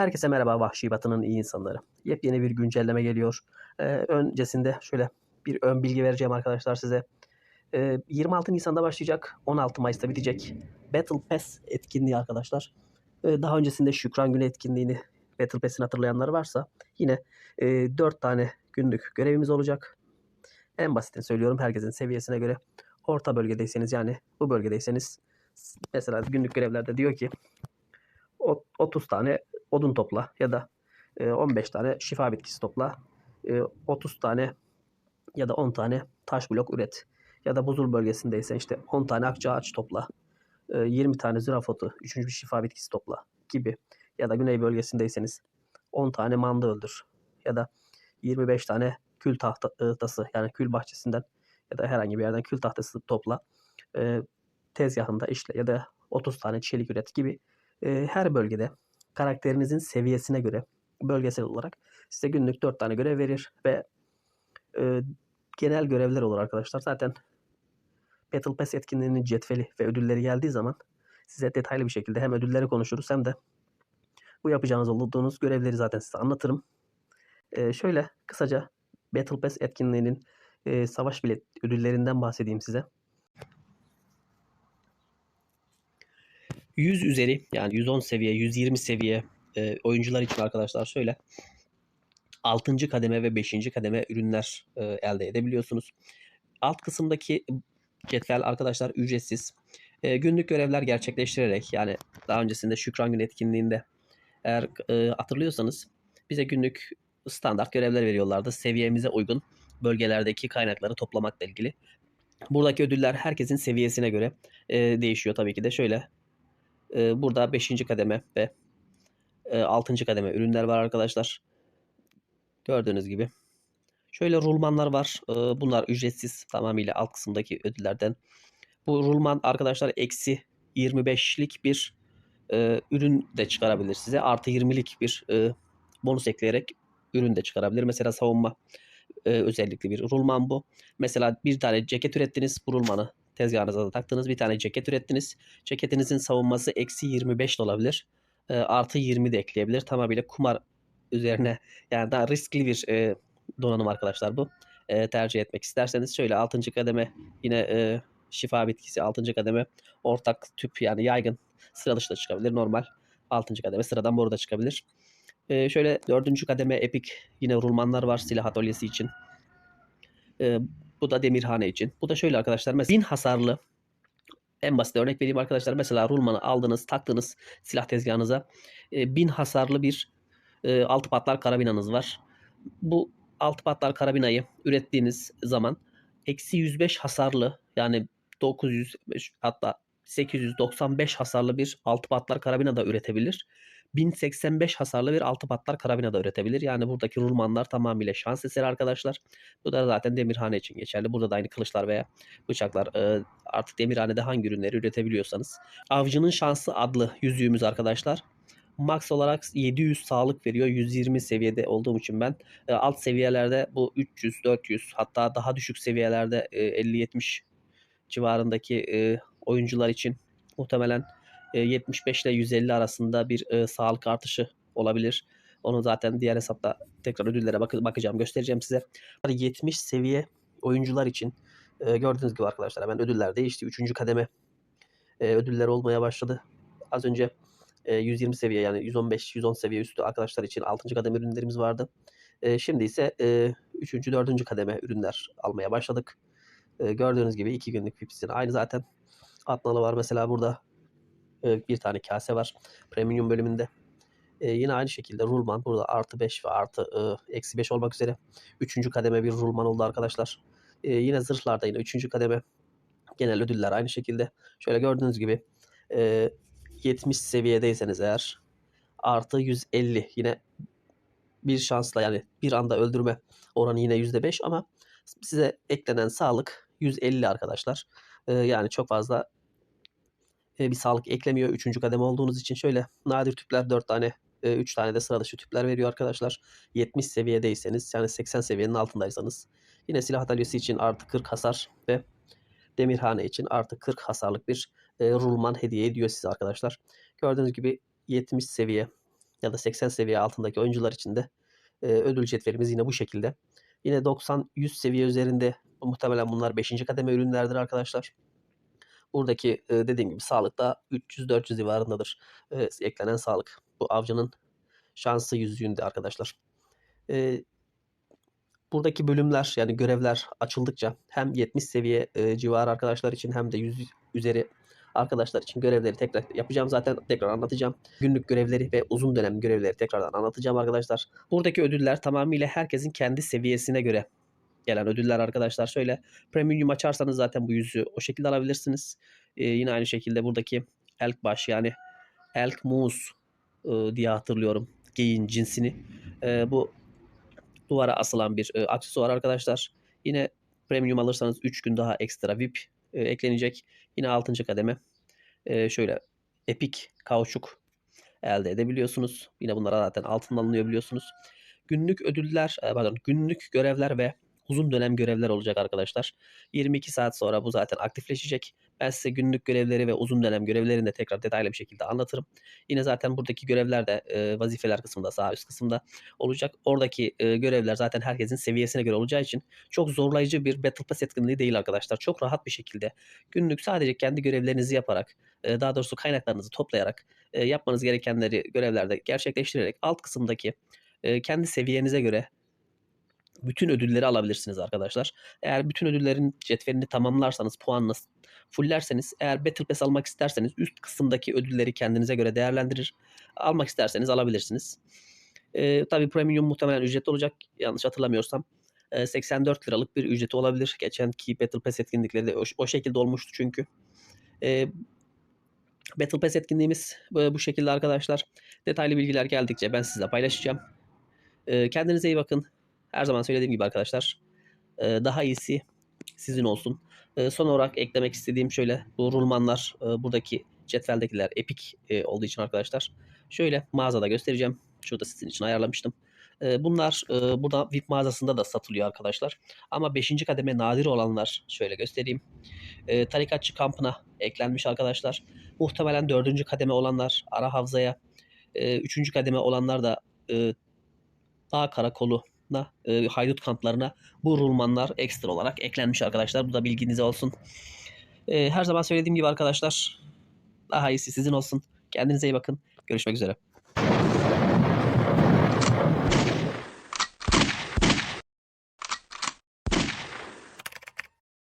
Herkese merhaba Vahşi Batı'nın iyi insanları. Yepyeni bir güncelleme geliyor. Ee, öncesinde şöyle bir ön bilgi vereceğim arkadaşlar size. Ee, 26 Nisan'da başlayacak, 16 Mayıs'ta bitecek Battle Pass etkinliği arkadaşlar. Ee, daha öncesinde Şükran Günü etkinliğini Battle Pass'in hatırlayanlar varsa yine e, 4 tane günlük görevimiz olacak. En basitini söylüyorum herkesin seviyesine göre. Orta bölgedeyseniz yani bu bölgedeyseniz mesela günlük görevlerde diyor ki 30 tane odun topla ya da 15 tane şifa bitkisi topla. 30 tane ya da 10 tane taş blok üret. Ya da buzul bölgesindeysen işte 10 tane akça ağaç topla. 20 tane zürafotu, 3. bir şifa bitkisi topla gibi. Ya da güney bölgesindeyseniz 10 tane manda öldür. Ya da 25 tane kül tahtası yani kül bahçesinden ya da herhangi bir yerden kül tahtası topla. Tezgahında işle ya da 30 tane çelik üret gibi her bölgede karakterinizin seviyesine göre bölgesel olarak size günlük 4 tane görev verir ve e, genel görevler olur arkadaşlar. Zaten Battle Pass etkinliğinin cetveli ve ödülleri geldiği zaman size detaylı bir şekilde hem ödülleri konuşuruz hem de bu yapacağınız olduğunuz görevleri zaten size anlatırım. E, şöyle kısaca Battle Pass etkinliğinin e, savaş bilet ödüllerinden bahsedeyim size. 100 üzeri yani 110 seviye, 120 seviye e, oyuncular için arkadaşlar şöyle 6. kademe ve 5. kademe ürünler e, elde edebiliyorsunuz. Alt kısımdaki cetvel arkadaşlar ücretsiz. E, günlük görevler gerçekleştirerek yani daha öncesinde Şükran Günü etkinliğinde eğer e, hatırlıyorsanız bize günlük standart görevler veriyorlardı. Seviyemize uygun bölgelerdeki kaynakları toplamakla ilgili. Buradaki ödüller herkesin seviyesine göre e, değişiyor tabii ki de. Şöyle e, burada 5. kademe ve e, 6. kademe ürünler var arkadaşlar. Gördüğünüz gibi. Şöyle rulmanlar var. E, bunlar ücretsiz tamamıyla alt kısımdaki ödüllerden. Bu rulman arkadaşlar eksi 25'lik bir e, ürün de çıkarabilir size. Artı 20'lik bir e, bonus ekleyerek ürün de çıkarabilir. Mesela savunma e, özellikli bir rulman bu. Mesela bir tane ceket ürettiniz. Bu rulmanı tezgahınıza da taktınız. Bir tane ceket ürettiniz. Ceketinizin savunması eksi 25 de olabilir. E, artı 20 de ekleyebilir. Tamamıyla kumar üzerine yani daha riskli bir e, donanım arkadaşlar bu. E, tercih etmek isterseniz şöyle 6. kademe yine e, şifa bitkisi 6. kademe ortak tüp yani yaygın sıra dışı da çıkabilir. Normal 6. kademe sıradan boru da çıkabilir. E, şöyle 4. kademe epik yine rulmanlar var silah atölyesi için. E, bu da demirhane için. Bu da şöyle arkadaşlar. Mesela 1000 hasarlı en basit örnek vereyim arkadaşlar. Mesela rulmanı aldınız, taktınız silah tezgahınıza. E, 1000 hasarlı bir e, altı patlar karabinanız var. Bu altı patlar karabinayı ürettiğiniz zaman eksi 105 hasarlı yani 900 hatta 895 hasarlı bir altı patlar karabina da üretebilir. 1085 hasarlı bir altı patlar karabina da üretebilir. Yani buradaki rulmanlar tamamıyla şans eseri arkadaşlar. Bu da zaten demirhane için geçerli. Burada da aynı kılıçlar veya bıçaklar e, artık demirhanede hangi ürünleri üretebiliyorsanız. Avcının Şansı adlı yüzüğümüz arkadaşlar. Max olarak 700 sağlık veriyor. 120 seviyede olduğum için ben. E, alt seviyelerde bu 300, 400 hatta daha düşük seviyelerde e, 50-70 civarındaki oyuncular için muhtemelen 75 ile 150 arasında bir e, sağlık artışı olabilir. Onu zaten diğer hesapta tekrar ödüllere bak bakacağım, göstereceğim size. 70 seviye oyuncular için e, gördüğünüz gibi arkadaşlar hemen ödüller değişti. Üçüncü kademe e, ödüller olmaya başladı. Az önce e, 120 seviye yani 115-110 seviye üstü arkadaşlar için 6. kademe ürünlerimiz vardı. E, şimdi ise e, 3. 4. kademe ürünler almaya başladık. E, gördüğünüz gibi 2 günlük Pips'in aynı zaten. Atnalı var mesela burada bir tane kase var premium bölümünde. E, yine aynı şekilde rulman burada artı 5 ve artı e, eksi 5 olmak üzere. Üçüncü kademe bir rulman oldu arkadaşlar. E, yine zırhlarda yine üçüncü kademe genel ödüller aynı şekilde. Şöyle gördüğünüz gibi e, 70 seviyedeyseniz eğer artı 150 yine bir şansla yani bir anda öldürme oranı yine %5 ama size eklenen sağlık 150 arkadaşlar. E, yani çok fazla bir sağlık eklemiyor. Üçüncü kademe olduğunuz için şöyle nadir tüpler 4 tane 3 tane de sıra dışı tüpler veriyor arkadaşlar. 70 seviyedeyseniz yani 80 seviyenin altındaysanız yine silah atölyesi için artı 40 hasar ve demirhane için artı 40 hasarlık bir e, rulman hediye ediyor size arkadaşlar. Gördüğünüz gibi 70 seviye ya da 80 seviye altındaki oyuncular için de e, ödül cetvelimiz yine bu şekilde. Yine 90-100 seviye üzerinde muhtemelen bunlar 5. kademe ürünlerdir arkadaşlar. Buradaki e, dediğim gibi sağlıkta 300-400 civarındadır e, eklenen sağlık. Bu avcının şansı yüzüğünde arkadaşlar. E, buradaki bölümler yani görevler açıldıkça hem 70 seviye e, civarı arkadaşlar için hem de 100 üzeri arkadaşlar için görevleri tekrar yapacağım zaten tekrar anlatacağım. Günlük görevleri ve uzun dönem görevleri tekrardan anlatacağım arkadaşlar. Buradaki ödüller tamamıyla herkesin kendi seviyesine göre gelen ödüller arkadaşlar. Şöyle premium açarsanız zaten bu yüzü o şekilde alabilirsiniz. Ee, yine aynı şekilde buradaki elk baş yani elk muz e, diye hatırlıyorum geyin cinsini. E, bu duvara asılan bir e, aksesuar arkadaşlar. Yine premium alırsanız 3 gün daha ekstra VIP e, eklenecek. Yine 6. kademe e, şöyle epik kauçuk elde edebiliyorsunuz. Yine bunlara zaten altından alınıyor biliyorsunuz. Günlük ödüller, e, pardon günlük görevler ve uzun dönem görevler olacak arkadaşlar. 22 saat sonra bu zaten aktifleşecek. Ben size günlük görevleri ve uzun dönem görevlerini de tekrar detaylı bir şekilde anlatırım. Yine zaten buradaki görevler de e, vazifeler kısmında sağ üst kısımda olacak. Oradaki e, görevler zaten herkesin seviyesine göre olacağı için çok zorlayıcı bir Battle Pass etkinliği değil arkadaşlar. Çok rahat bir şekilde günlük sadece kendi görevlerinizi yaparak e, daha doğrusu kaynaklarınızı toplayarak e, yapmanız gerekenleri görevlerde gerçekleştirerek alt kısımdaki e, kendi seviyenize göre bütün ödülleri alabilirsiniz arkadaşlar. Eğer bütün ödüllerin cetvelini tamamlarsanız, puanla fullerseniz, eğer Battle Pass almak isterseniz üst kısımdaki ödülleri kendinize göre değerlendirir. Almak isterseniz alabilirsiniz. Ee, tabii premium muhtemelen ücretli olacak. Yanlış hatırlamıyorsam. Ee, 84 liralık bir ücreti olabilir. Geçenki Battle Pass etkinlikleri de o, o şekilde olmuştu çünkü. Ee, Battle Pass etkinliğimiz bu şekilde arkadaşlar. Detaylı bilgiler geldikçe ben sizle paylaşacağım. Ee, kendinize iyi bakın. Her zaman söylediğim gibi arkadaşlar e, daha iyisi sizin olsun. E, son olarak eklemek istediğim şöyle bu rulmanlar e, buradaki cetveldekiler epik olduğu için arkadaşlar şöyle mağazada göstereceğim. Şurada sizin için ayarlamıştım. Bunlar burada VIP mağazasında da satılıyor arkadaşlar. Ama 5. kademe nadir olanlar şöyle göstereyim. Tarikatçı kampına eklenmiş arkadaşlar. Muhtemelen 4. kademe olanlar ara havzaya. 3. kademe olanlar da Dağ karakolu e, haydut kamplarına bu rulmanlar ekstra olarak eklenmiş arkadaşlar. Bu da bilginize olsun. E, her zaman söylediğim gibi arkadaşlar daha iyisi sizin olsun. Kendinize iyi bakın. Görüşmek üzere.